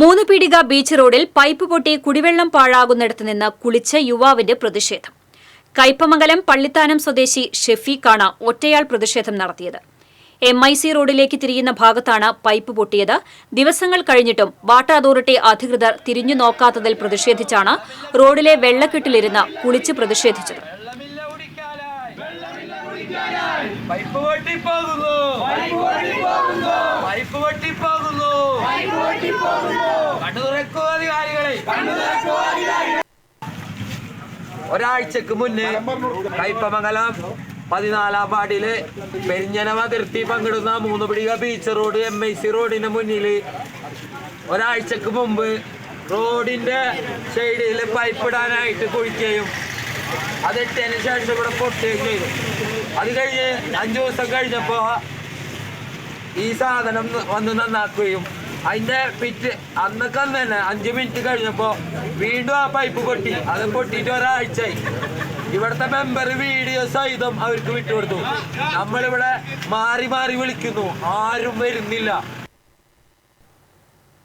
മൂന്ന് ബീച്ച് റോഡിൽ പൈപ്പ് പൊട്ടി കുടിവെള്ളം പാഴാകുന്നിടത്ത് നിന്ന് കുളിച്ച യുവാവിന്റെ പ്രതിഷേധം. കയ്പമംഗലം പള്ളിത്താനം സ്വദേശി ഷെഫീഖാണ് ഒറ്റയാൾ പ്രതിഷേധം നടത്തിയത്. എം ഐ സി റോഡിലേക്ക് തിരിയുന്ന ഭാഗത്താണ് പൈപ്പ് പൊട്ടിയത്. ദിവസങ്ങൾ കഴിഞ്ഞിട്ടും വാട്ടർ അതോറിറ്റി അധികൃതർ തിരിഞ്ഞു നോക്കാത്തതിൽ പ്രതിഷേധിച്ചാണ് റോഡിലെ വെള്ളക്കെട്ടിലിരുന്ന് കുളിച്ച് പ്രതിഷേധിച്ചത്. പൈപ്പ് പൊട്ടിപ്പോകുന്നു. പൈപ്പ് പൊട്ടിപ്പോകുന്നു. ഒരാഴ്ചക്ക് മുന്നേ കൈപ്പമംഗലം പതിനാലാം വാർഡിൽ പെരിഞ്ഞനവ അതിർത്തി പങ്കിടുന്ന മൂന്ന് പിടിക beach road M I C റോഡിന് മുന്നിൽ ഒരാഴ്ചക്ക് മുമ്പ് റോഡിന്റെ സൈഡിൽ പൈപ്പ് ഇടാനായിട്ട് കുഴിക്കുകയും അതിട്ടതിന് ശേഷം ഇവിടെ പൊട്ടുകയും ചെയ്തു. അത് കഴിഞ്ഞ് അഞ്ചു ദിവസം കഴിഞ്ഞപ്പോ ഈ സാധനം വന്ന് നന്നാക്കുകയും അതിന്റെ പിറ്റ് അന്നൊക്കെ അന്ന് തന്നെ അഞ്ച് മിനിറ്റ് കഴിഞ്ഞപ്പോ വീണ്ടും ആ പൈപ്പ് പൊട്ടി. അത് പൊട്ടിയിട്ട് ഒരാഴ്ചയായി. ഇവിടുത്തെ മെമ്പർ വീഡിയോ സഹിതം അവർക്ക് വിട്ടുകൊടുത്തു. നമ്മളിവിടെ മാറി മാറി വിളിക്കുന്നു. ആരും വരുന്നില്ല.